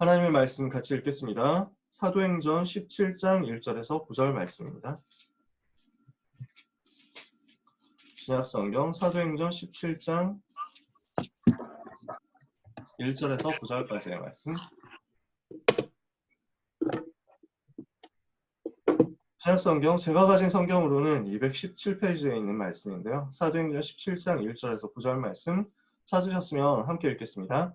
하나님의 말씀 같이 읽겠습니다. 사도행전 17장 1절에서 9절 말씀입니다. 신약성경 사도행전 17장 1절에서 9절까지의 말씀. 신약성경 제가 가진 성경으로는 217페이지에 있는 말씀인데요. 사도행전 17장 1절에서 9절 말씀 찾으셨으면 함께 읽겠습니다.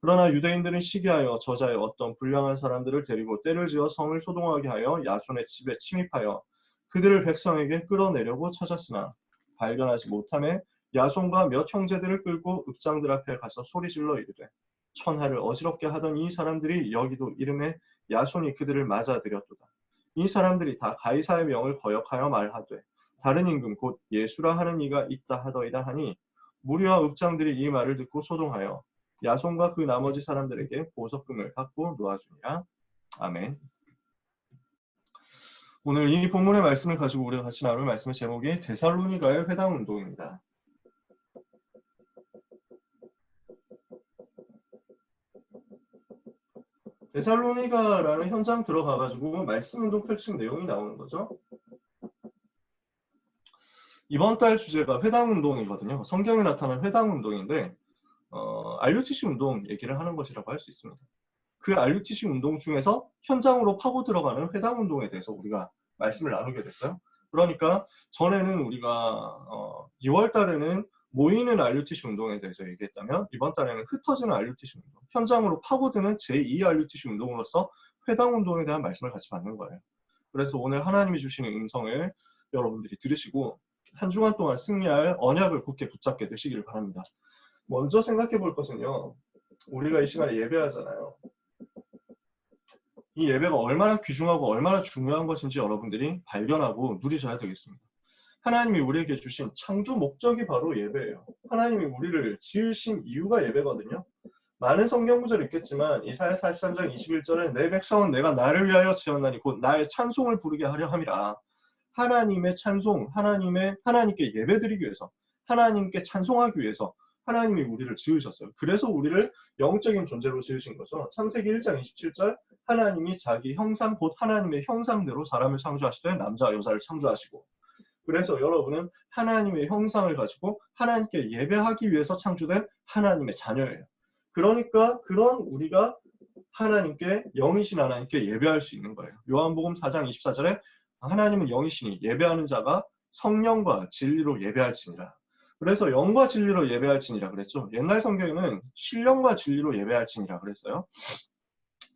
그러나 유대인들은 시기하여 저자의 어떤 불량한 사람들을 데리고 때를 지어 성을 소동하게 하여 야손의 집에 침입하여 그들을 백성에게 끌어내려고 찾았으나 발견하지 못함에 야손과 몇 형제들을 끌고 읍장들 앞에 가서 소리질러 이르되 천하를 어지럽게 하던 이 사람들이 여기도 이름에 야손이 그들을 맞아들였도다. 이 사람들이 다 가이사의 명을 거역하여 말하되 다른 임금 곧 예수라 하는 이가 있다 하더이다 하니 무리와 읍장들이 이 말을 듣고 소동하여 야손과 그 나머지 사람들에게 보석금을 받고 놓아주니라. 아멘. 오늘 이 본문의 말씀을 가지고 우리가 같이 나눌 말씀의 제목이 데살로니가의 회당 운동입니다. 데살로니가라는 현장 들어가가지고 말씀 운동 펼친 내용이 나오는 거죠. 이번 달 주제가 회당 운동이거든요. 성경에 나타난 회당 운동인데 어, RUTC 운동 얘기를 하는 것이라고 할 수 있습니다. 그 RUTC 운동 중에서 현장으로 파고 들어가는 회당 운동에 대해서 우리가 말씀을 나누게 됐어요. 그러니까 전에는 우리가 어, 2월 달에는 모이는 RUTC 운동에 대해서 얘기했다면 이번 달에는 흩어지는 RUTC 운동, 현장으로 파고드는 제2 RUTC 운동으로서 회당 운동에 대한 말씀을 같이 받는 거예요. 그래서 오늘 하나님이 주시는 음성을 여러분들이 들으시고 한 주간 동안 승리할 언약을 굳게 붙잡게 되시기를 바랍니다. 먼저 생각해 볼 것은요. 우리가 이 시간에 예배하잖아요. 이 예배가 얼마나 귀중하고 얼마나 중요한 것인지 여러분들이 발견하고 누리셔야 되겠습니다. 하나님이 우리에게 주신 창조 목적이 바로 예배예요. 하나님이 우리를 지으신 이유가 예배거든요. 많은 성경 구절이 있겠지만 이사야 43장 21절에 내 백성은 내가 나를 위하여 지었나니 곧 나의 찬송을 부르게 하려 함이라. 하나님의 찬송, 하나님의 하나님께 예배드리기 위해서, 하나님께 찬송하기 위해서 하나님이 우리를 지으셨어요. 그래서 우리를 영적인 존재로 지으신 거죠. 창세기 1장 27절 하나님이 자기 형상 곧 하나님의 형상대로 사람을 창조하시되 남자 여자를 창조하시고 그래서 여러분은 하나님의 형상을 가지고 하나님께 예배하기 위해서 창조된 하나님의 자녀예요. 그러니까 그런 우리가 하나님께 영이신 하나님께 예배할 수 있는 거예요. 요한복음 4장 24절에 하나님은 영이시니 예배하는 자가 성령과 진리로 예배할지니라. 그래서 영과 진리로 예배할지니라 그랬죠. 옛날 성경에는 신령과 진리로 예배할지니라 그랬어요.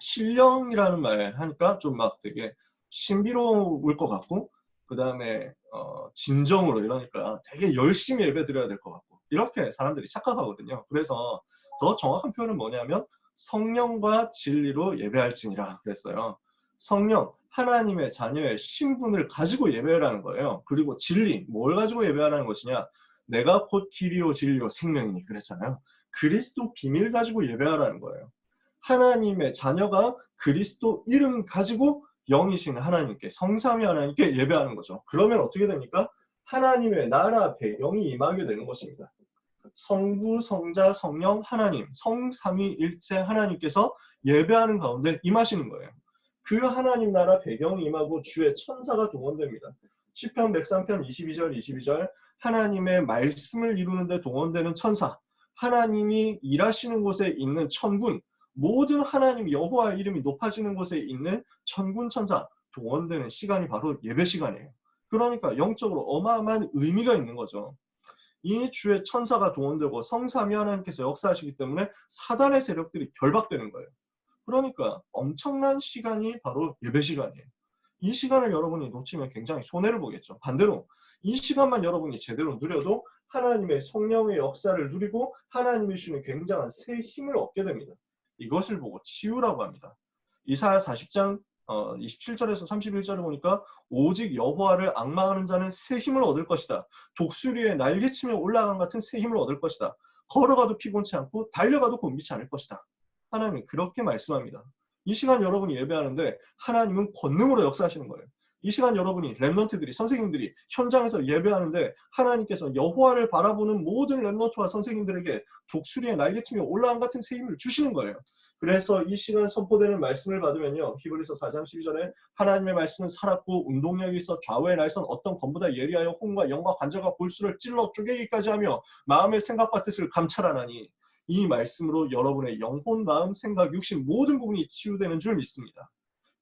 신령이라는 말 하니까 좀 막 되게 신비로울 것 같고 그 다음에 어, 진정으로 이러니까 되게 열심히 예배 드려야 될 것 같고 이렇게 사람들이 착각하거든요. 그래서 더 정확한 표현은 뭐냐면 성령과 진리로 예배할지니라 그랬어요. 성령 하나님의 자녀의 신분을 가지고 예배라는 거예요. 그리고 진리 뭘 가지고 예배하라는 것이냐? 내가 곧 길이요 진리요 생명이니 그랬잖아요. 그리스도 비밀 가지고 예배하라는 거예요. 하나님의 자녀가 그리스도 이름 가지고 영이신 하나님께 성삼위 하나님께 예배하는 거죠. 그러면 어떻게 됩니까? 하나님의 나라 앞에 영이 임하게 되는 것입니다. 성부, 성자, 성령, 하나님, 성삼위일체 하나님께서 예배하는 가운데 임하시는 거예요. 그 하나님 나라 배경이 임하고 주의 천사가 동원됩니다. 시편 103편 22절 22절 하나님의 말씀을 이루는데 동원되는 천사, 하나님이 일하시는 곳에 있는 천군, 모든 하나님 여호와 이름이 높아지는 곳에 있는 천군 천사 동원되는 시간이 바로 예배 시간이에요. 그러니까 영적으로 어마어마한 의미가 있는 거죠. 이 주의 천사가 동원되고 성삼위 하나님께서 역사하시기 때문에 사단의 세력들이 결박되는 거예요. 그러니까 엄청난 시간이 바로 예배 시간이에요. 이 시간을 여러분이 놓치면 굉장히 손해를 보겠죠. 반대로 이 시간만 여러분이 제대로 누려도 하나님의 성령의 역사를 누리고 하나님이 주는 굉장한 새 힘을 얻게 됩니다. 이것을 보고 치유라고 합니다. 이사야 40장 어, 27절에서 31절을 보니까 오직 여호와를 악망하는 자는 새 힘을 얻을 것이다. 독수리에 날개치며 올라간 같은 새 힘을 얻을 것이다. 걸어가도 피곤치 않고 달려가도 곤비치 않을 것이다. 하나님이 그렇게 말씀합니다. 이 시간 여러분이 예배하는데 하나님은 권능으로 역사하시는 거예요. 이 시간 여러분이 랩런트들이 선생님들이 현장에서 예배하는데 하나님께서 여호와를 바라보는 모든 랩런트와 선생님들에게 독수리에 날개치며 올라간 같은 새 힘을 주시는 거예요. 그래서 이 시간 선포되는 말씀을 받으면요. 히브리서 4장 12절에 하나님의 말씀은 살았고 운동력이 있어 좌우의 날선 어떤 검보다 예리하여 홍과 영과 관절과 골수를 찔러 쪼개기까지 하며 마음의 생각과 뜻을 감찰하나니 이 말씀으로 여러분의 영혼, 마음, 생각, 육신 모든 부분이 치유되는 줄 믿습니다.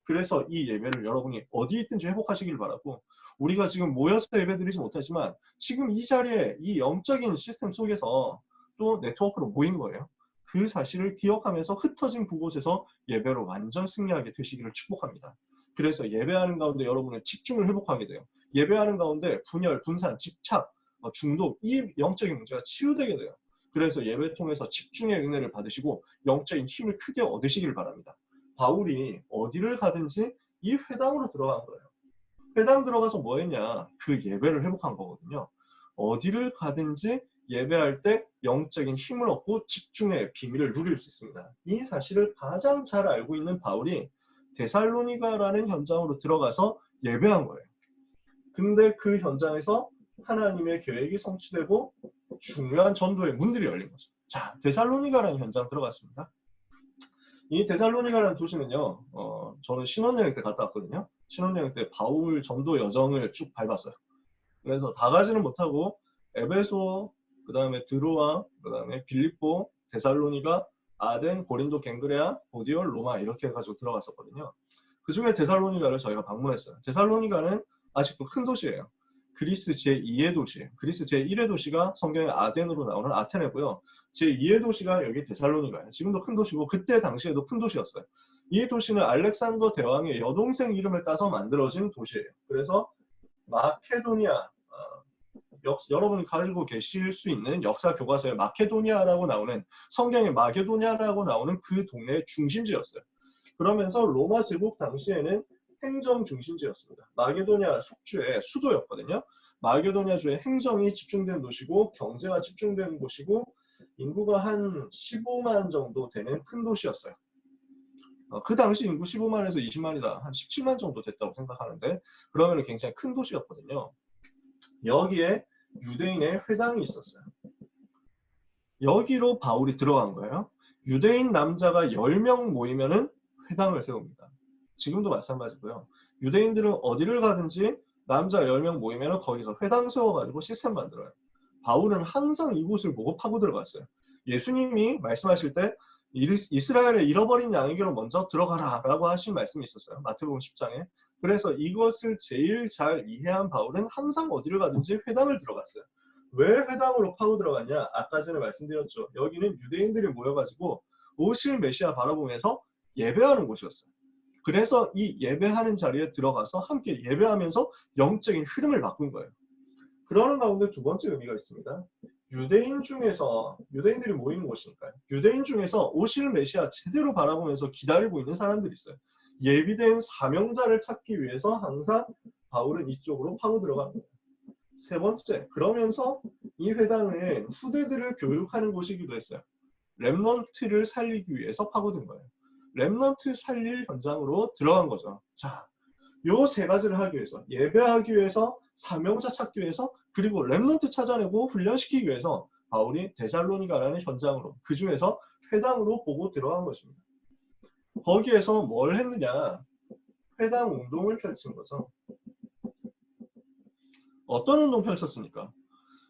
그래서 이 예배를 여러분이 어디 있든지 회복하시길 바라고 우리가 지금 모여서 예배드리지 못하지만 지금 이 자리에 이 영적인 시스템 속에서 또 네트워크로 모인 거예요. 그 사실을 기억하면서 흩어진 그곳에서 예배로 완전 승리하게 되시기를 축복합니다. 그래서 예배하는 가운데 여러분의 집중을 회복하게 돼요. 예배하는 가운데 분열, 분산, 집착, 뭐 중독 이 영적인 문제가 치유되게 돼요. 그래서 예배 통해서 집중의 은혜를 받으시고 영적인 힘을 크게 얻으시길 바랍니다. 바울이 어디를 가든지 이 회당으로 들어간 거예요. 회당 들어가서 뭐 했냐? 그 예배를 회복한 거거든요. 어디를 가든지 예배할 때 영적인 힘을 얻고 집중의 비밀을 누릴 수 있습니다. 이 사실을 가장 잘 알고 있는 바울이 데살로니가라는 현장으로 들어가서 예배한 거예요. 근데 그 현장에서 하나님의 계획이 성취되고 중요한 전도의 문들이 열린 거죠. 자, 데살로니가라는 현장 들어갔습니다. 이 데살로니가라는 도시는요, 어, 저는 신혼여행 때 갔다 왔거든요. 신혼여행 때 바울 전도 여정을 쭉 밟았어요. 그래서 다 가지는 못하고 에베소, 그 다음에 드로아, 그 다음에 빌립보, 데살로니가, 아덴, 고린도, 갱그레아, 보디올, 로마 이렇게 해가지고 들어갔었거든요. 그 중에 데살로니가를 저희가 방문했어요. 데살로니가는 아직도 큰 도시예요. 그리스 제2의 도시예요. 그리스 제1의 도시가 성경의 아덴으로 나오는 아테네고요. 제2의 도시가 여기 데살로니가예요. 지금도 큰 도시고 그때 당시에도 큰 도시였어요. 이 도시는 알렉산더 대왕의 여동생 이름을 따서 만들어진 도시예요. 그래서 마케도니아 어, 역, 여러분이 가지고 계실 수 있는 역사 교과서에 마케도니아라고 나오는 성경의 마케도니아라고 나오는 그 동네의 중심지였어요. 그러면서 로마 제국 당시에는 행정 중심지였습니다. 마게도니아 속주의 수도였거든요. 마게도니아 주의 행정이 집중된 도시고 경제가 집중된 곳이고 인구가 한 15만 정도 되는 큰 도시였어요. 어, 그 당시 인구 15만에서 20만이다. 한 17만 정도 됐다고 생각하는데 그러면 굉장히 큰 도시였거든요. 여기에 유대인의 회당이 있었어요. 여기로 바울이 들어간 거예요. 유대인 남자가 10명 모이면은 회당을 세웁니다. 지금도 마찬가지고요. 유대인들은 어디를 가든지 남자 10명 모이면 거기서 회당 세워가지고 시스템 만들어요. 바울은 항상 이곳을 보고 파고 들어갔어요. 예수님이 말씀하실 때 이스라엘의 잃어버린 양에게로 먼저 들어가라 라고 하신 말씀이 있었어요. 마태복음 10장에. 그래서 이것을 제일 잘 이해한 바울은 항상 어디를 가든지 회당을 들어갔어요. 왜 회당으로 파고 들어갔냐? 아까 전에 말씀드렸죠. 여기는 유대인들이 모여가지고 오실 메시아 바라보면서 예배하는 곳이었어요. 그래서 이 예배하는 자리에 들어가서 함께 예배하면서 영적인 흐름을 바꾼 거예요. 그러는 가운데 두 번째 의미가 있습니다. 유대인 중에서 유대인들이 모이는 곳이니까요. 유대인 중에서 오실 메시아 제대로 바라보면서 기다리고 있는 사람들이 있어요. 예비된 사명자를 찾기 위해서 항상 바울은 이쪽으로 파고 거예요. 세 번째, 그러면서 이 회당은 후대들을 교육하는 곳이기도 했어요. 랩넌트를 살리기 위해서 파고든 거예요. 랩넌트 살릴 현장으로 들어간 거죠. 자, 요 세 가지를 하기 위해서 예배하기 위해서 사명자 찾기 위해서 그리고 랩넌트 찾아내고 훈련시키기 위해서 바울이 데살로니가라는 현장으로 그 중에서 회당으로 보고 들어간 것입니다. 거기에서 뭘 했느냐? 회당 운동을 펼친 거죠. 어떤 운동 펼쳤습니까?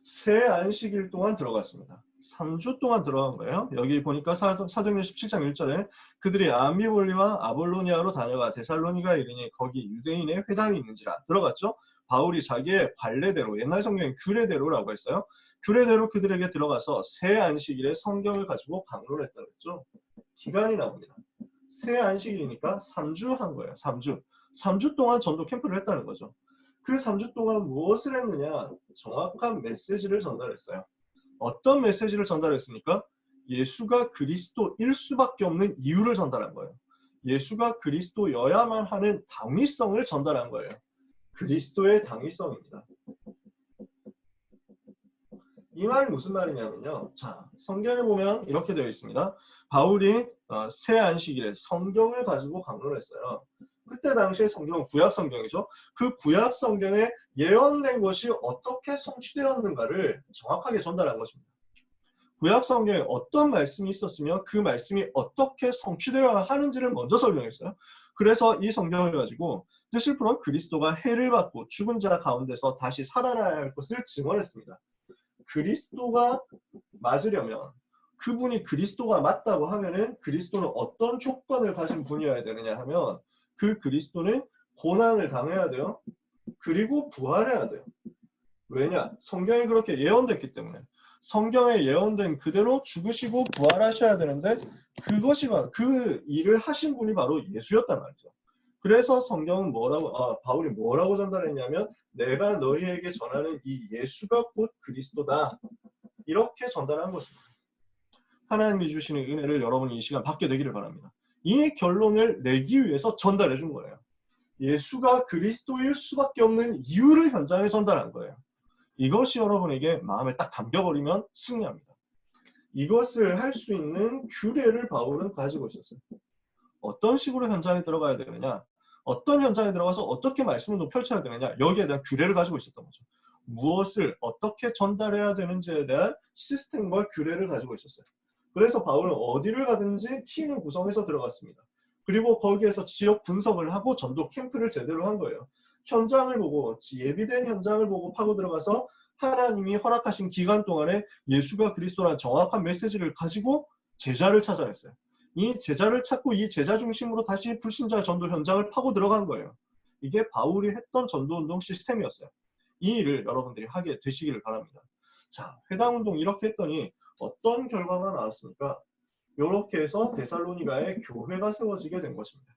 새 안식일 동안 들어갔습니다. 3주 동안 들어간 거예요. 여기 보니까 사, 도행전 17장 1절에 그들이 아미볼리와 아볼로니아로 다녀가 데살로니가 이르니 거기 유대인의 회당이 있는지라 들어갔죠. 바울이 자기의 관례대로 옛날 성경엔 규례대로라고 했어요. 규례대로 그들에게 들어가서 새 안식일에 성경을 가지고 방문했다고 했죠. 기간이 나옵니다. 새 안식일이니까 3주 한 거예요. 3주. 3주 동안 전도 캠프를 했다는 거죠. 그 3주 동안 무엇을 했느냐? 정확한 메시지를 전달했어요. 어떤 메시지를 전달했습니까? 예수가 그리스도일 수밖에 없는 이유를 전달한 거예요. 예수가 그리스도여야만 하는 당위성을 전달한 거예요. 그리스도의 당위성입니다. 이 말이 무슨 말이냐면요. 자, 성경에 보면 이렇게 되어 있습니다. 바울이 어, 새 안식일에 성경을 가지고 강론을 했어요. 그때 당시에 성경은 구약 성경이죠. 그 구약 성경에 예언된 것이 어떻게 성취되었는가를 정확하게 전달한 것입니다. 구약 성경에 어떤 말씀이 있었으며 그 말씀이 어떻게 성취되어야 하는지를 먼저 설명했어요. 그래서 이 성경을 가지고 풀어 그리스도가 해를 받고 죽은 자 가운데서 다시 살아나야 할 것을 증언했습니다. 그리스도가 맞으려면 그분이 그리스도가 맞다고 하면은 그리스도는 어떤 조건을 가진 분이어야 되느냐 하면 그 그리스도는 고난을 당해야 돼요. 그리고 부활해야 돼요. 왜냐? 성경이 그렇게 예언됐기 때문에 성경에 예언된 그대로 죽으시고 부활하셔야 되는데 그것이 바로 그 일을 하신 분이 바로 예수였단 말이죠. 그래서 성경은 뭐라고 아 바울이 뭐라고 전달했냐면 내가 너희에게 전하는 이 예수가 곧 그리스도다 이렇게 전달한 것입니다. 하나님이 주시는 은혜를 여러분이 이 시간 받게 되기를 바랍니다. 이 결론을 내기 위해서 전달해 준 거예요. 예수가 그리스도일 수밖에 없는 이유를 현장에 전달한 거예요. 이것이 여러분에게 마음에 딱 담겨버리면 승리합니다. 이것을 할 수 있는 규례를 바울은 가지고 있었어요. 어떤 식으로 현장에 들어가야 되느냐, 어떤 현장에 들어가서 어떻게 말씀을 펼쳐야 되느냐, 여기에 대한 규례를 가지고 있었던 거죠. 무엇을 어떻게 전달해야 되는지에 대한 시스템과 규례를 가지고 있었어요. 그래서 바울은 어디를 가든지 팀을 구성해서 들어갔습니다. 그리고 거기에서 지역 분석을 하고 전도 캠프를 제대로 한 거예요. 현장을 보고 예비된 현장을 보고 파고 들어가서 하나님이 허락하신 기간 동안에 예수가 그리스도라는 정확한 메시지를 가지고 제자를 찾아냈어요. 이 제자를 찾고 이 제자 중심으로 다시 불신자 전도 현장을 파고 들어간 거예요. 이게 바울이 했던 전도 운동 시스템이었어요. 이 일을 여러분들이 하게 되시기를 바랍니다. 자, 회당 운동 이렇게 했더니 어떤 결과가 나왔습니까? 이렇게 해서 데살로니가에 교회가 세워지게 된 것입니다.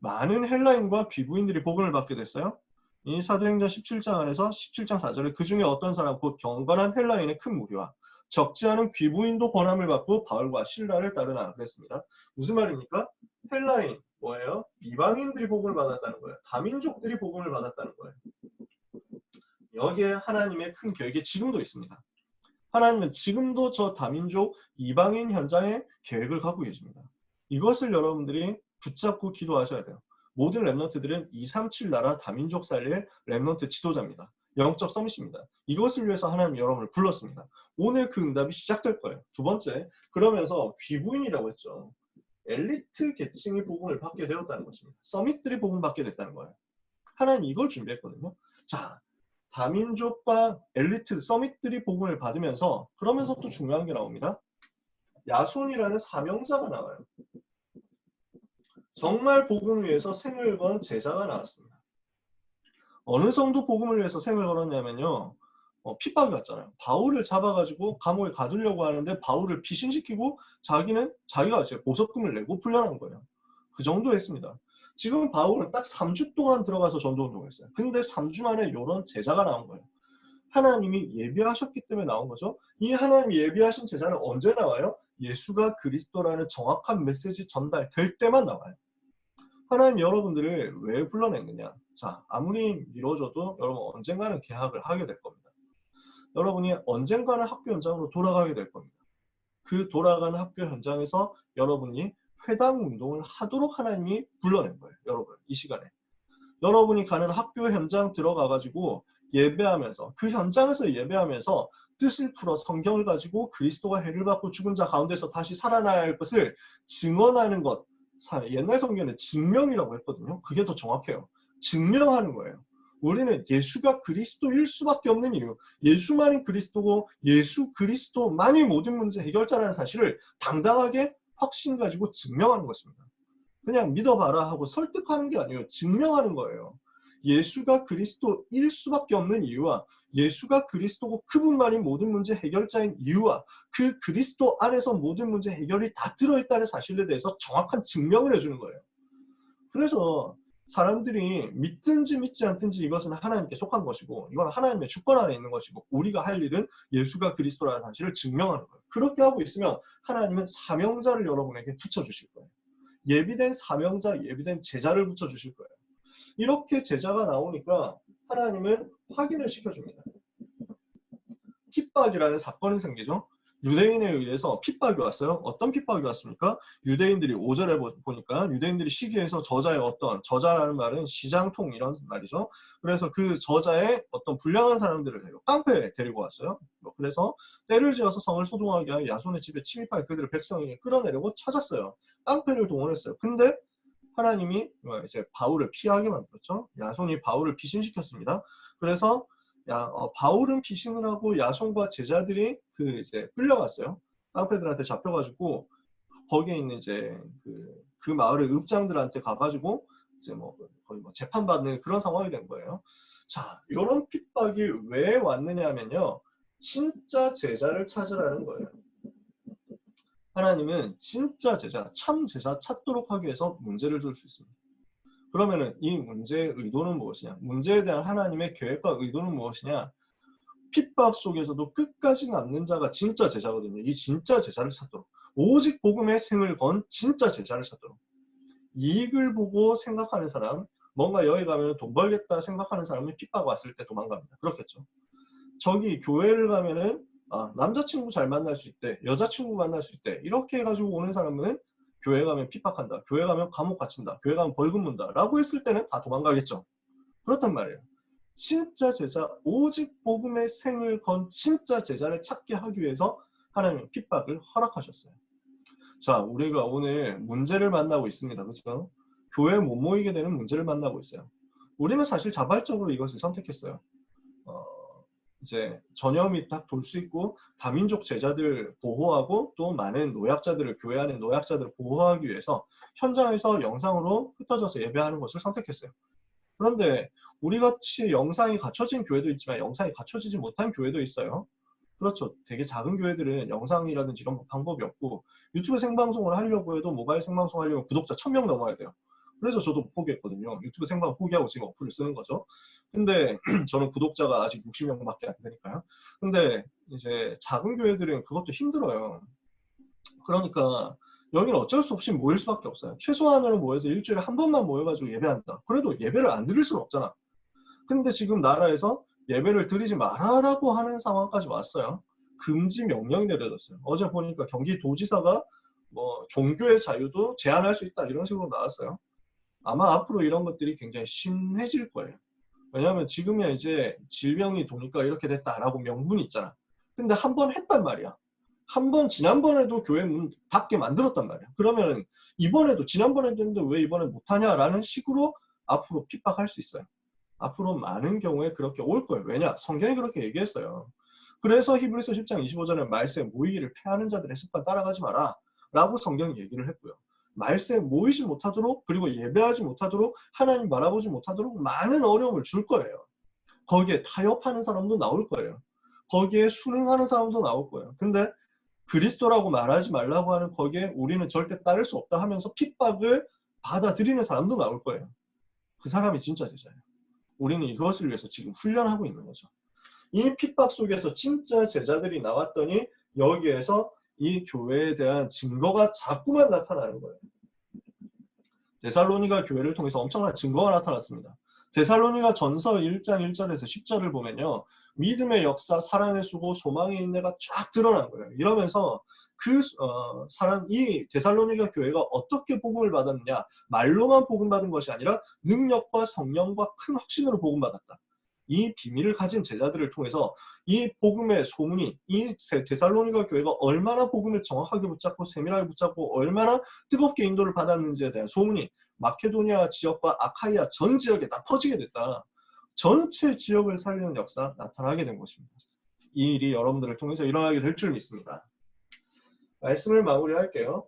많은 헬라인과 비구인들이 복음을 받게 됐어요. 이 사도행전 17장 안에서 17장 4절에 그 중에 어떤 사람 곧 경건한 헬라인의 큰 무리와 적지 않은 귀부인도 권함을 받고 바울과 신라를 따르나 그랬습니다. 무슨 말입니까? 헬라인 뭐예요? 이방인들이 복음을 받았다는 거예요. 다민족들이 복음을 받았다는 거예요. 여기에 하나님의 큰 계획이 지금도 있습니다. 하나님은 지금도 저 다민족 이방인 현장에 계획을 갖고 계십니다. 이것을 여러분들이 붙잡고 기도하셔야 돼요. 모든 랩런트들은 237 나라 다민족 살릴 랩런트 지도자입니다. 영적 서밋입니다. 이것을 위해서 하나님 여러분을 불렀습니다. 오늘 그 응답이 시작될 거예요. 두 번째, 그러면서 귀부인이라고 했죠. 엘리트 계층이 복음을 받게 되었다는 것입니다. 서밋들이 복음 받게 됐다는 거예요. 하나님 이걸 준비했거든요. 자, 다민족과 엘리트 서밋들이 복음을 받으면서 그러면서 또 중요한 게 나옵니다. 야손이라는 사명자가 나와요. 정말 복음을 위해서 생을 건 제자가 나왔습니다. 어느 정도 복음을 위해서 생을 걸었냐면요. 어, 핍박이 왔잖아요. 바울을 잡아가지고 감옥에 가두려고 하는데 바울을 피신시키고 자기는 자기가 이제 보석금을 내고 풀려난 거예요. 그 정도 했습니다. 지금 바울은 딱 3주 동안 들어가서 전도운동을 했어요. 근데 3주 만에 이런 제자가 나온 거예요. 하나님이 예비하셨기 때문에 나온 거죠. 이 하나님이 예비하신 제자는 언제 나와요? 예수가 그리스도라는 정확한 메시지 전달될 때만 나와요. 하나님 여러분들을 왜 불러냈느냐? 자, 아무리 미뤄져도 여러분 언젠가는 계약을 하게 될 겁니다. 여러분이 언젠가는 학교 현장으로 돌아가게 될 겁니다. 그 돌아가는 학교 현장에서 여러분이 회당 운동을 하도록 하나님이 불러낸 거예요. 여러분, 이 시간에. 여러분이 가는 학교 현장 들어가 가지고 예배하면서 그 현장에서 예배하면서 뜻을 풀어 성경을 가지고 그리스도가 해를 받고 죽은 자 가운데서 다시 살아나야 할 것을 증언하는 것 옛날 성경에 증명이라고 했거든요. 그게 더 정확해요. 증명하는 거예요. 우리는 예수가 그리스도일 수밖에 없는 이유. 예수만이 그리스도고 예수 그리스도만이 모든 문제 해결자라는 사실을 당당하게 확신 가지고 증명하는 것입니다. 그냥 믿어봐라 하고 설득하는 게 아니에요. 증명하는 거예요. 예수가 그리스도일 수밖에 없는 이유와 예수가 그리스도고 그분만이 모든 문제 해결자인 이유와 그 그리스도 안에서 모든 문제 해결이 다 들어있다는 사실에 대해서 정확한 증명을 해주는 거예요. 그래서 사람들이 믿든지 믿지 않든지 이것은 하나님께 속한 것이고 이건 하나님의 주권 안에 있는 것이고 우리가 할 일은 예수가 그리스도라는 사실을 증명하는 거예요. 그렇게 하고 있으면 하나님은 사명자를 여러분에게 붙여주실 거예요. 예비된 사명자, 예비된 제자를 붙여주실 거예요. 이렇게 제자가 나오니까 하나님은 확인을 시켜줍니다. 핍박이라는 사건이 생기죠. 유대인에 의해서 핍박이 왔어요. 어떤 핍박이 왔습니까? 유대인들이 5절에 보니까 유대인들이 시기에서 저자의 어떤 저자라는 말은 시장통 이런 말이죠. 그래서 그 저자의 어떤 불량한 사람들을 데리고 깡패에 데리고 왔어요. 뭐 그래서 때를 지어서 성을 소동하게 하여 야손의 집에 침입하여 그들을 백성에게 끌어내려고 찾았어요. 깡패를 동원했어요. 근데 하나님이 이제 바울을 피하게 만들었죠. 야손이 바울을 피신시켰습니다. 그래서 야, 어, 바울은 피신을 하고 야손과 제자들이 그 이제 끌려갔어요. 깡패들한테 잡혀가지고 거기에 있는 이제 그, 그 마을의 읍장들한테 가가지고 이제 뭐 거의 뭐 재판받는 그런 상황이 된 거예요. 자, 이런 핍박이 왜 왔느냐면요. 진짜 제자를 찾으라는 거예요. 하나님은 진짜 제자, 참 제자 찾도록 하기 위해서 문제를 줄 수 있습니다. 그러면은 이 문제의 의도는 무엇이냐? 문제에 대한 하나님의 계획과 의도는 무엇이냐? 핍박 속에서도 끝까지 남는 자가 진짜 제자거든요. 이 진짜 제자를 찾도록. 오직 복음의 생을 건 진짜 제자를 찾도록. 이익을 보고 생각하는 사람, 뭔가 여기 가면 돈 벌겠다 생각하는 사람은 핍박 왔을 때 도망갑니다. 그렇겠죠. 저기 교회를 가면은 아, 남자친구 잘 만날 수 있대, 여자친구 만날 수 있대, 이렇게 해가지고 오는 사람은 교회 가면 핍박한다. 교회 가면 감옥 갇힌다. 교회 가면 벌금 문다. 라고 했을 때는 다 도망가겠죠. 그렇단 말이에요. 진짜 제자, 오직 복음의 생을 건 진짜 제자를 찾게 하기 위해서 하나님은 핍박을 허락하셨어요. 자, 우리가 오늘 문제를 만나고 있습니다. 그렇죠? 교회에 못 모이게 되는 문제를 만나고 있어요. 우리는 사실 자발적으로 이것을 선택했어요. 어, 이제 전염이 딱 돌 수 있고 다민족 제자들 보호하고 또 많은 노약자들을 교회 안에 노약자들을 보호하기 위해서 현장에서 영상으로 흩어져서 예배하는 것을 선택했어요. 그런데 우리 같이 영상이 갖춰진 교회도 있지만 영상이 갖춰지지 못한 교회도 있어요. 그렇죠. 되게 작은 교회들은 영상이라든지 이런 방법이 없고 유튜브 생방송을 하려고 해도 모바일 생방송 하려면 구독자 1000명 넘어야 돼요. 그래서 저도 포기했거든요. 유튜브 생방 포기하고 지금 어플을 쓰는 거죠. 근데 저는 구독자가 아직 60명밖에 안 되니까요. 근데 이제 작은 교회들은 그것도 힘들어요. 그러니까 여기는 어쩔 수 없이 모일 수밖에 없어요. 최소한으로 모여서 일주일에 한 번만 모여가지고 예배한다. 그래도 예배를 안 드릴 수는 없잖아. 근데 지금 나라에서 예배를 드리지 말아라고 하는 상황까지 왔어요. 금지 명령이 내려졌어요. 어제 보니까 경기도지사가 뭐 종교의 자유도 제한할 수 있다 이런 식으로 나왔어요. 아마 앞으로 이런 것들이 굉장히 심해질 거예요. 왜냐하면 지금이야 이제 질병이 도니까 이렇게 됐다라고 명분이 있잖아. 근데 한 번 했단 말이야. 한 번 지난번에도 교회 문 닫게 만들었단 말이야. 그러면 이번에도 지난번에 됐는데 왜 이번에 못하냐라는 식으로 앞으로 핍박할 수 있어요. 앞으로 많은 경우에 그렇게 올 거예요. 왜냐? 성경이 그렇게 얘기했어요. 그래서 히브리서 10장 25절에 말세 모이기를 패하는 자들의 습관 따라가지 마라 라고 성경이 얘기를 했고요. 말세 모이지 못하도록 그리고 예배하지 못하도록 하나님 바라보지 못하도록 많은 어려움을 줄 거예요. 거기에 타협하는 사람도 나올 거예요. 거기에 순응하는 사람도 나올 거예요. 근데 그리스도라고 말하지 말라고 하는 거기에 우리는 절대 따를 수 없다 하면서 핍박을 받아들이는 사람도 나올 거예요. 그 사람이 진짜 제자예요. 우리는 이것을 위해서 지금 훈련하고 있는 거죠. 이 핍박 속에서 진짜 제자들이 나왔더니 여기에서 이 교회에 대한 증거가 자꾸만 나타나는 거예요. 데살로니가 교회를 통해서 엄청난 증거가 나타났습니다. 데살로니가 전서 1장 1절에서 10절을 보면요. 믿음의 역사, 사랑의 수고, 소망의 인내가 쫙 드러난 거예요. 이러면서 그 어, 사람 이 데살로니가 교회가 어떻게 복음을 받았느냐 말로만 복음 받은 것이 아니라 능력과 성령과 큰 확신으로 복음 받았다. 이 비밀을 가진 제자들을 통해서 이 복음의 소문이 이 데살로니가 교회가 얼마나 복음을 정확하게 붙잡고 세밀하게 붙잡고 얼마나 뜨겁게 인도를 받았는지에 대한 소문이 마케도니아 지역과 아카이아 전 지역에 다 퍼지게 됐다. 전체 지역을 살리는 역사 나타나게 된 것입니다. 이 일이 여러분들을 통해서 일어나게 될 줄 믿습니다. 말씀을 마무리할게요.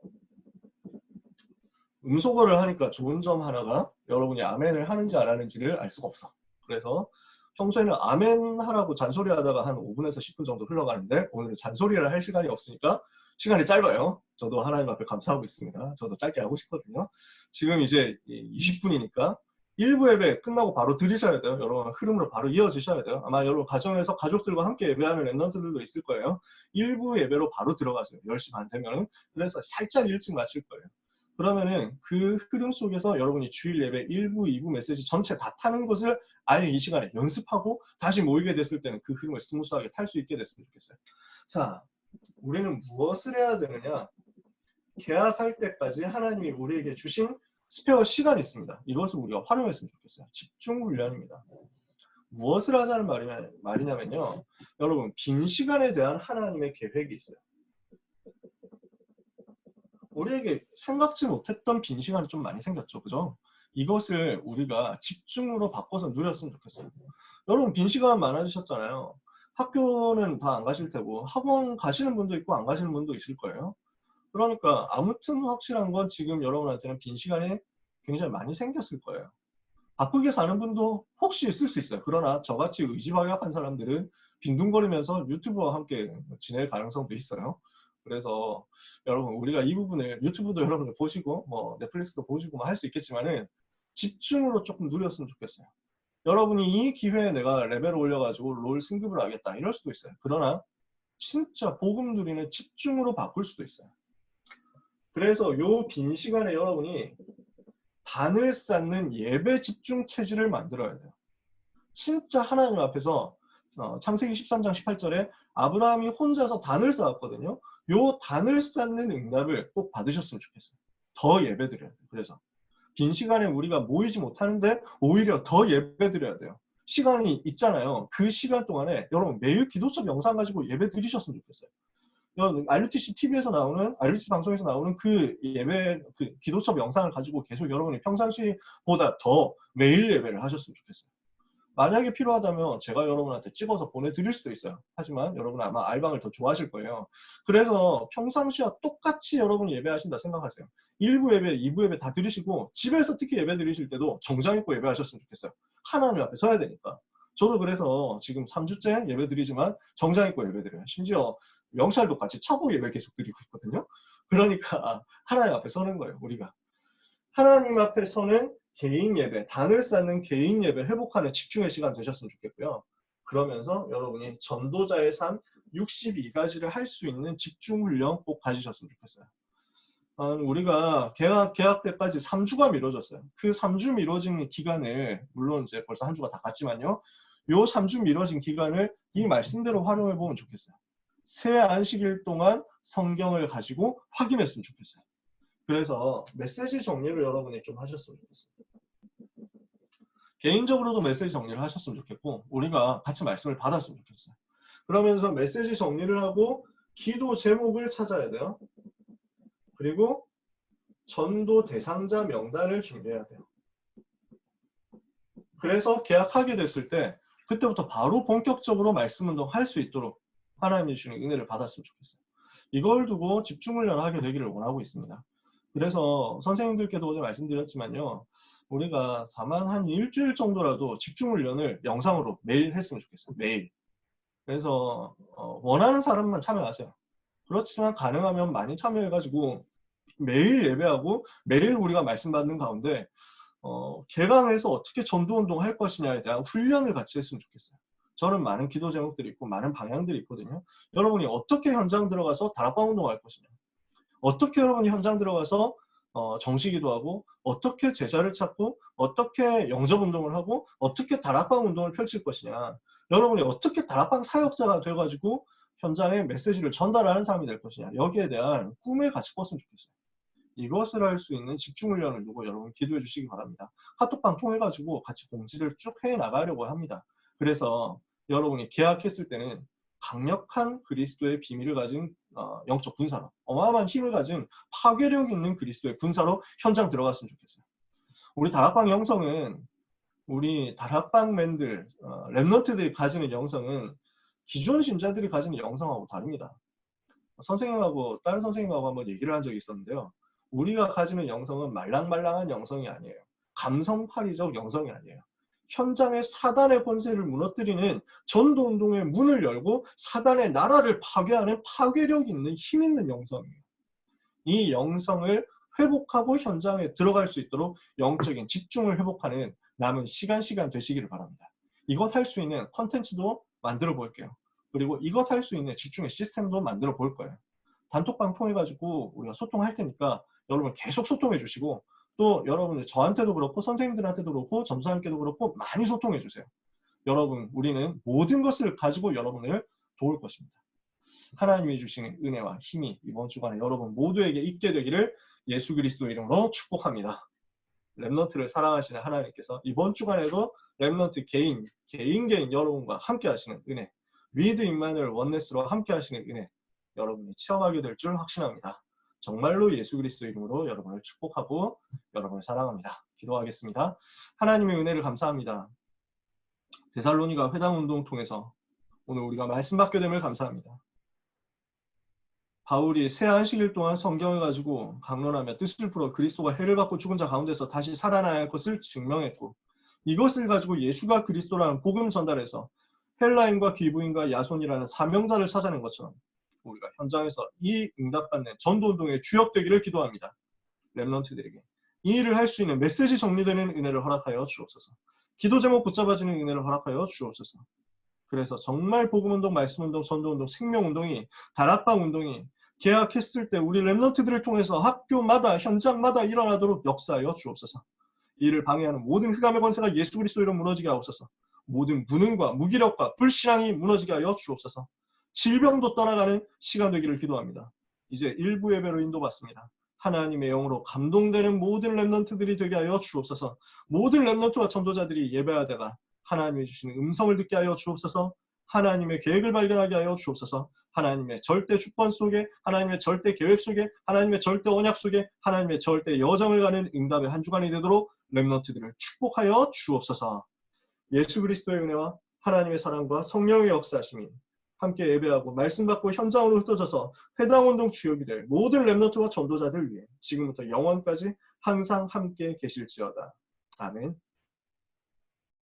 음소거를 하니까 좋은 점 하나가 여러분이 아멘을 하는지 안 하는지를 알 수가 없어. 그래서 평소에는 아멘 하라고 잔소리 하다가 한 5분에서 10분 정도 흘러가는데 오늘은 잔소리를 할 시간이 없으니까 시간이 짧아요. 저도 하나님 앞에 감사하고 있습니다. 저도 짧게 하고 싶거든요. 지금 이제 20분이니까 1부 예배 끝나고 바로 들으셔야 돼요. 여러분 흐름으로 바로 이어지셔야 돼요. 아마 여러분 가정에서 가족들과 함께 예배하는 랩런트들도 있을 거예요. 1부 예배로 바로 들어가세요. 10시 반 되면 그래서 살짝 일찍 마칠 거예요. 그러면은 그 흐름 속에서 여러분이 주일 예배 1부, 2부 메시지 전체 다 타는 것을 아예 이 시간에 연습하고 다시 모이게 됐을 때는 그 흐름을 스무스하게 탈 수 있게 됐으면 좋겠어요. 자, 우리는 무엇을 해야 되느냐? 계약할 때까지 하나님이 우리에게 주신 스페어 시간이 있습니다. 이것을 우리가 활용했으면 좋겠어요. 집중 훈련입니다. 무엇을 하자는 말이냐, 말이냐면요. 여러분, 빈 시간에 대한 하나님의 계획이 있어요. 우리에게 생각지 못했던 빈 시간이 좀 많이 생겼죠. 그죠? 이것을 우리가 집중으로 바꿔서 누렸으면 좋겠어요. 여러분, 빈 시간 많아지셨잖아요. 학교는 다 안 가실 테고, 학원 가시는 분도 있고, 안 가시는 분도 있을 거예요. 그러니까, 아무튼 확실한 건 지금 여러분한테는 빈 시간이 굉장히 많이 생겼을 거예요. 바쁘게 사는 분도 혹시 있을 수 있어요. 그러나 저같이 의지박약한 사람들은 빈둥거리면서 유튜브와 함께 지낼 가능성도 있어요. 그래서 여러분 우리가 이 부분을 유튜브도 여러분들 보시고 뭐 넷플릭스도 보시고 할 수 있겠지만은 집중으로 조금 누렸으면 좋겠어요. 여러분이 이 기회에 내가 레벨을 올려가지고 롤 승급을 하겠다 이럴 수도 있어요. 그러나 진짜 복음 누리는 집중으로 바꿀 수도 있어요. 그래서 요 빈 시간에 여러분이 단을 쌓는 예배 집중 체질을 만들어야 돼요. 진짜 하나님 앞에서 어, 창세기 13장 18절에 아브라함이 혼자서 단을 쌓았거든요. 요 단을 쌓는 응답을 꼭 받으셨으면 좋겠어요. 더 예배 드려야 돼요. 그래서 빈 시간에 우리가 모이지 못하는데 오히려 더 예배 드려야 돼요. 시간이 있잖아요. 그 시간 동안에 여러분 매일 기도첩 영상 가지고 예배 드리셨으면 좋겠어요. RUTC TV에서 나오는 RUTC 방송에서 나오는 그 예배 그 기도첩 영상을 가지고 계속 여러분이 평상시보다 더 매일 예배를 하셨으면 좋겠어요. 만약에 필요하다면 제가 여러분한테 찍어서 보내드릴 수도 있어요. 하지만 여러분 아마 알방을 더 좋아하실 거예요. 그래서 평상시와 똑같이 여러분이 예배하신다 생각하세요. 1부 예배, 2부 예배 다 들으시고 집에서 특히 예배 드리실 때도 정장 입고 예배하셨으면 좋겠어요. 하나님 앞에 서야 되니까. 저도 그래서 지금 3주째 예배 드리지만 정장 입고 예배 드려요. 심지어 명찰도 같이 차고 예배 계속 드리고 있거든요. 그러니까 하나님 앞에 서는 거예요, 우리가. 하나님 앞에 서는 개인 예배, 단을 쌓는 개인 예배 회복하는 집중의 시간 되셨으면 좋겠고요. 그러면서 여러분이 전도자의 삶 62가지를 할 수 있는 집중 훈련 꼭 가지셨으면 좋겠어요. 어, 우리가 계약, 계약 때까지 3주가 미뤄졌어요. 그 3주 미뤄진 기간을, 물론 이제 벌써 한 주가 다 갔지만요. 요 3주 미뤄진 기간을 이 말씀대로 활용해 보면 좋겠어요. 새 안식일 동안 성경을 가지고 확인했으면 좋겠어요. 그래서 메시지 정리를 여러분이 좀 하셨으면 좋겠어요. 개인적으로도 메시지 정리를 하셨으면 좋겠고 우리가 같이 말씀을 받았으면 좋겠어요. 그러면서 메시지 정리를 하고 기도 제목을 찾아야 돼요. 그리고 전도 대상자 명단을 준비해야 돼요. 그래서 계약하게 됐을 때 그때부터 바로 본격적으로 말씀 운동 할 수 있도록 하나님이 주시는 은혜를 받았으면 좋겠어요. 이걸 두고 집중훈련을 하게 되기를 원하고 있습니다. 그래서 선생님들께도 어제 말씀드렸지만요. 우리가 다만 한 일주일 정도라도 집중훈련을 영상으로 매일 했으면 좋겠어요. 매일. 그래서 어, 원하는 사람만 참여하세요. 그렇지만 가능하면 많이 참여해가지고 매일 예배하고 매일 우리가 말씀 받는 가운데 어, 개강해서 어떻게 전도 운동 할 것이냐에 대한 훈련을 같이 했으면 좋겠어요. 저는 많은 기도 제목들이 있고 많은 방향들이 있거든요. 여러분이 어떻게 현장 들어가서 다락방 운동할 것이냐. 어떻게 여러분이 현장 들어가서 어, 정시기도 하고 어떻게 제자를 찾고 어떻게 영접 운동을 하고 어떻게 다락방 운동을 펼칠 것이냐. 여러분이 어떻게 다락방 사역자가 돼가지고 현장에 메시지를 전달하는 사람이 될 것이냐. 여기에 대한 꿈을 같이 꿨으면 좋겠어요. 이것을 할 수 있는 집중 훈련을 두고 여러분 기도해 주시기 바랍니다. 카톡방 통해 가지고 같이 공지를 쭉 해 나가려고 합니다. 그래서 여러분이 계약했을 때는 강력한 그리스도의 비밀을 가진 어, 영적 군사로 어마어마한 힘을 가진 파괴력 있는 그리스도의 군사로 현장 들어갔으면 좋겠어요. 우리 다락방 영성은 우리 다락방맨들 어, 랩너트들이 가지는 영성은 기존 신자들이 가지는 영성하고 다릅니다. 선생님하고 다른 선생님하고 한번 얘기를 한 적이 있었는데요. 우리가 가지는 영성은 말랑말랑한 영성이 아니에요. 감성파리적 영성이 아니에요. 현장의 사단의 권세를 무너뜨리는 전도 운동의 문을 열고 사단의 나라를 파괴하는 파괴력 있는 힘 있는 영성이에요. 이 영성을 회복하고 현장에 들어갈 수 있도록 영적인 집중을 회복하는 남은 시간 시간 되시기를 바랍니다. 이것 할 수 있는 컨텐츠도 만들어 볼게요. 그리고 이것 할 수 있는 집중의 시스템도 만들어 볼 거예요. 단톡방 통해 가지고 우리가 소통할 테니까 여러분 계속 소통해 주시고 또 여러분 저한테도 그렇고 선생님들한테도 그렇고 점수님께도 그렇고 많이 소통해 주세요. 여러분 우리는 모든 것을 가지고 여러분을 도울 것입니다. 하나님이 주시는 은혜와 힘이 이번 주간에 여러분 모두에게 있게 되기를 예수 그리스도 이름으로 축복합니다. 랩넌트를 사랑하시는 하나님께서 이번 주간에도 랩넌트 개인, 개인 개인 여러분과 함께 하시는 은혜, 위드 임마누엘 원네스로 함께 하시는 은혜 여러분이 체험하게 될 줄 확신합니다. 정말로 예수 그리스도 이름으로 여러분을 축복하고 여러분을 사랑합니다. 기도하겠습니다. 하나님의 은혜를 감사합니다. 데살로니가 회당 운동 통해서 오늘 우리가 말씀 받게 됨을 감사합니다. 바울이 새 안식일 동안 성경을 가지고 강론하며 뜻을 풀어 그리스도가 해를 받고 죽은 자 가운데서 다시 살아나야 할 것을 증명했고 이것을 가지고 예수가 그리스도라는 복음 전달에서 헬라인과 기부인과 야손이라는 사명자를 찾아낸 것처럼 우리가 현장에서 이 응답받는 전도운동의 주역되기를 기도합니다. 랩런트들에게 이 일을 할 수 있는 메시지 정리되는 은혜를 허락하여 주옵소서. 기도 제목 붙잡아지는 은혜를 허락하여 주옵소서. 그래서 정말 복음운동, 말씀운동, 전도운동, 생명운동이 다락방 운동이 계약했을 때 우리 랩런트들을 통해서 학교마다 현장마다 일어나도록 역사하여 주옵소서. 이를 방해하는 모든 흑암의 권세가 예수 그리스도 이름 무너지게 하옵소서. 모든 무능과 무기력과 불신앙이 무너지게 하여 주옵소서. 질병도 떠나가는 시간 되기를 기도합니다. 이제 일부 예배로 인도받습니다. 하나님의 영으로 감동되는 모든 랩런트들이 되게 하여 주옵소서. 모든 랩런트와 전도자들이 예배하다가 하나님이 주시는 음성을 듣게 하여 주옵소서. 하나님의 계획을 발견하게 하여 주옵소서. 하나님의 절대 주권 속에, 하나님의 절대 계획 속에, 하나님의 절대 언약 속에, 하나님의 절대 여정을 가는 응답의 한 주간이 되도록 랩런트들을 축복하여 주옵소서. 예수 그리스도의 은혜와 하나님의 사랑과 성령의 역사하심이 함께 예배하고 말씀 받고 현장으로 흩어져서 회당 운동 주역이 될 모든 랩너트와 전도자들 위해 지금부터 영원까지 항상 함께 계실지어다. 아멘.